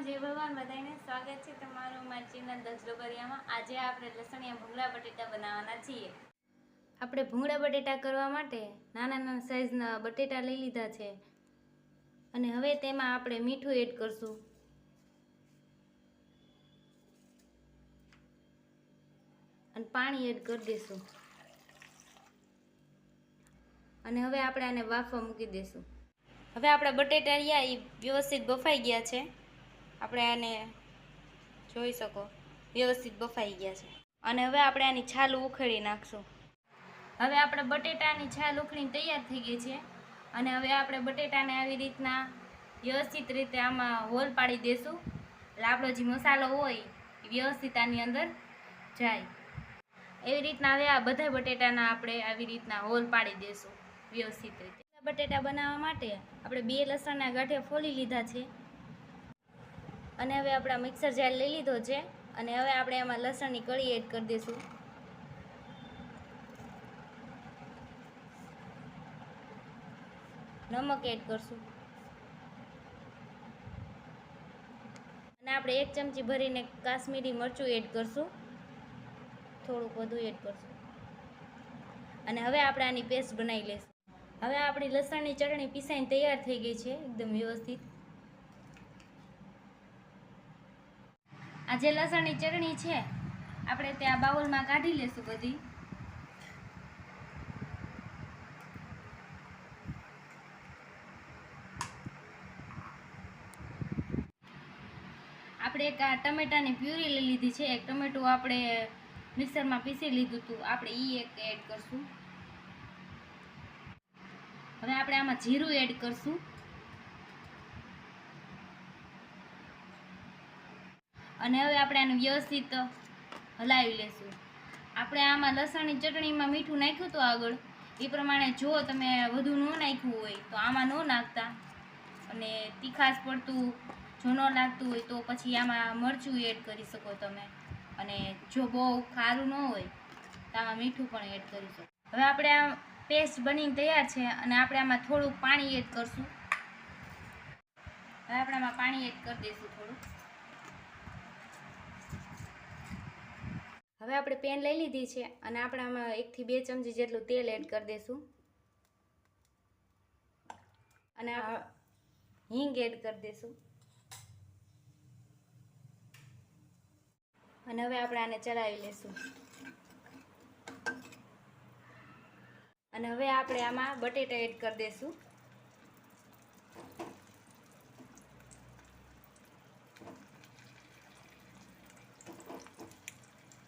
જય ભગવાન બધાને સ્વાગત છે તમારું મારી ચેનલ દસડો કરિયામાં આજે આપણે લસણિયા ભૂંગળા બટેટા બનાવવાના છીએ. આપણે ભૂંગળા બટેટા કરવા માટે નાના નાના સાઈઝના બટેટા લઈ લીધા છે. અને હવે તેમાં આપણે મીઠું એડ કરશું. અને પાણી એડ કરી દઈશું અને હવે આપણે આને બાફવા મૂકી દઈશું હવે આપણા બટેટા રહ્યા એ વ્યવસ્થિત બફાઈ ગયા છે. આપણે આને જોઈ શકો. વ્યવસ્થિત બફાઈ ગયા છે. અને હવે આપણે આની છાલ ઉખેડી નાખશું. હવે આપણે બટેટાની છાલ ઉખડીને તૈયાર થઈ ગઈ છે. અને હવે આપણે બટેટાને આવી રીતના વ્યવસ્થિત રીતે આમાં હોલ પાડી દઈશું એટલે આપણો જે મસાલો હોય એ વ્યવસ્થિત આની અંદર જાય. એવી રીતના હવે આ બધા બટેટાના આપણે આવી રીતના હોલ પાડી દઈશું વ્યવસ્થિત રીતે. બટેટા બનાવવા માટે આપણે બે લસણના ગાંઠે ફોલી લીધા છે. અને હવે આપણે મિક્સર જાર લઈ લીધો છે અને હવે આપણે એમાં લસણની કળી એડ કરી દઈશું. નમક એડ કરશું. અને આપણે એક ચમચી ભરીને કાશ્મીરી મરચું એડ કરશું. થોડુંક વધુ એડ કરશું. અને હવે આપણે આની પેસ્ટ બનાવી લઈશું. હવે આપણી લસણની ચટણી પીસાઈને તૈયાર થઈ ગઈ છે, એકદમ વ્યવસ્થિત. જે લસણની ચટણી છે. આપણે તે આ બાઉલમાં કાઢી લેશું બધી. આપણે એક આ ટમેટાની પ્યુરી લઈ લીધી છે. એક ટમેટું આપણે મિક્સરમાં પીસી લીધું હતું. આપણે એ એક એડ કરશું. હવે આપણે આમાં જીરું એડ કરશું. અને હવે આપણે આને વ્યવસ્થિત હલાવી લેશું. આપણે આમાં લસણની ચટણીમાં મીઠું નાખ્યું હતું આગળ. એ પ્રમાણે જો તમે વધુ ન નાખ્યું હોય તો આમાં ન નાખતા. અને તીખાશ પડતું જો ન લાગતું હોય તો પછી આમાં મરચું એડ કરી શકો તમે. અને જો બહુ ખારું ન હોય તો આમાં મીઠું પણ એડ કરી શકો. હવે આપણે આ પેસ્ટ બનીને તૈયાર છે અને આપણે આમાં થોડુંક પાણી એડ કરશું. હવે આપણે આમાં પાણી એડ કરી દઈશું થોડુંક. હવે આપણે પેન લઈ લીધી છે અને આપણે આમાં એકથી બે ચમચી જેટલું તેલ એડ કરી દઈશું અને હિંગ એડ કરી દઈશું અને હવે આપણે આને ચલાવી લઈશું અને હવે આપણે આમાં બટેટા એડ કરી દઈશું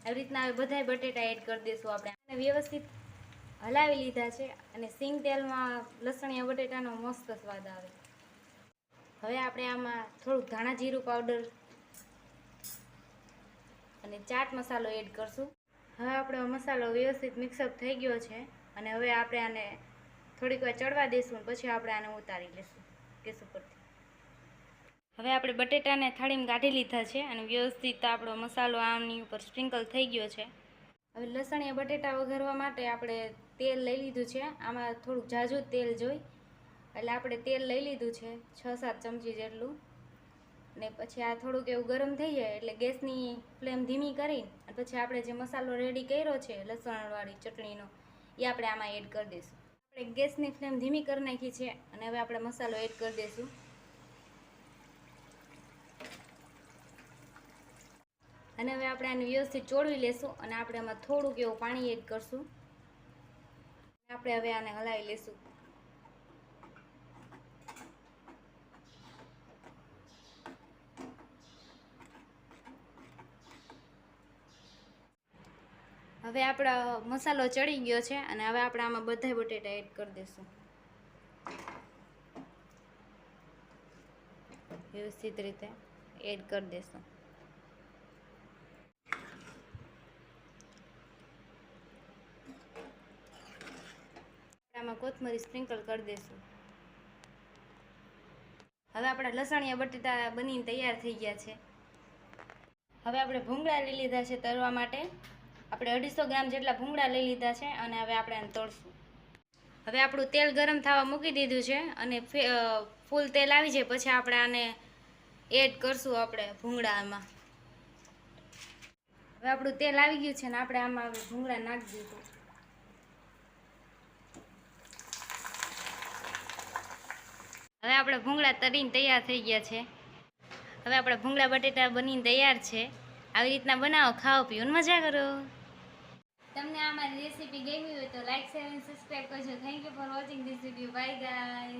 આવી રીતના હવે બધાય બટેટા એડ કરી દઈશું આપણે. અને વ્યવસ્થિત હલાવી લીધા છે અને સિંગ તેલમાં લસણીયા બટેટાનો મસ્ત સ્વાદ આવે. હવે આપણે આમાં થોડુંક ધાણા જીરું પાવડર અને ચાટ મસાલો એડ કરશું. હવે આપણો મસાલો વ્યવસ્થિત મિક્સઅપ થઈ ગયો છે અને હવે આપણે આને થોડીક વાર ચડવા દઈશું પછી આપણે આને ઉતારી લઈશું ગેસ ઉપરથી. હવે આપણે બટેટાને થાળીમાં કાઢી લીધા છે અને વ્યવસ્થિત આપણો મસાલો આમની ઉપર સ્પ્રિંકલ થઈ ગયો છે. હવે લસણીયા બટેટા વઘારવા માટે આપણે તેલ લઈ લીધું છે. આમાં થોડુંક ઝાઝું તેલ જોઈ. એટલે આપણે તેલ લઈ લીધું છે છ સાત ચમચી જેટલું. ને પછી આ થોડુંક એવું ગરમ થઈ જાય એટલે ગેસની ફ્લેમ ધીમી કરી પછી આપણે જે મસાલો રેડી કર્યો છે લસણવાળી ચટણીનો, એ આપણે આમાં એડ કરી દઈશું. આપણે ગેસની ફ્લેમ ધીમી કરી નાખી છે અને હવે આપણે મસાલો એડ કરી દઈશું. અને હવે આપણે આને વ્યવસ્થિત ચોળવી લેશું અને આપણે આમાં થોડુંક એવું પાણી એડ કરશું. આપણે હવે આને હલાવી લેશું. હવે આપણો મસાલો ચડી ગયો છે અને હવે આપણે આમાં બધા બટેટા એડ કરી દઈશું વ્યવસ્થિત રીતે એડ કરી દઈશું આમાં કોથમરી સ્પ્રિંકલ કરી દઈશું હવે આપણા લસણિયા બટેટા બનીને તૈયાર થઈ ગયા છે. હવે આપણે ભૂંગળા લઈ લીધા છે તળવા માટે. આપણે અઢીસો ગ્રામ જેટલા ભૂંગળા લઈ લીધા છે અને હવે આપણે આને તળશું. હવે આપણું તેલ ગરમ થવા મૂકી દીધું છે અને ફૂલ તેલ આવી જાય પછી આપણે આને એડ કરશું આપણે ભૂંગળામાં. હવે આપણું તેલ આવી ગયું છે ને આપણે આમાં ભૂંગળા નાખી દીધું. હવે આપણે ભૂંગળા તરીને તૈયાર થઈ ગયા છે. હવે આપણે ભૂંગળા બટેટા બનીને તૈયાર છે. આવી રીતના બનાવો, ખાઓ, પીઓ મજા કરો. તમને આ મારી રેસીપી ગમી હોય તો લાઈક શેર અને સબસ્ક્રાઈબ કરજો. Thank you for watching this video bye guys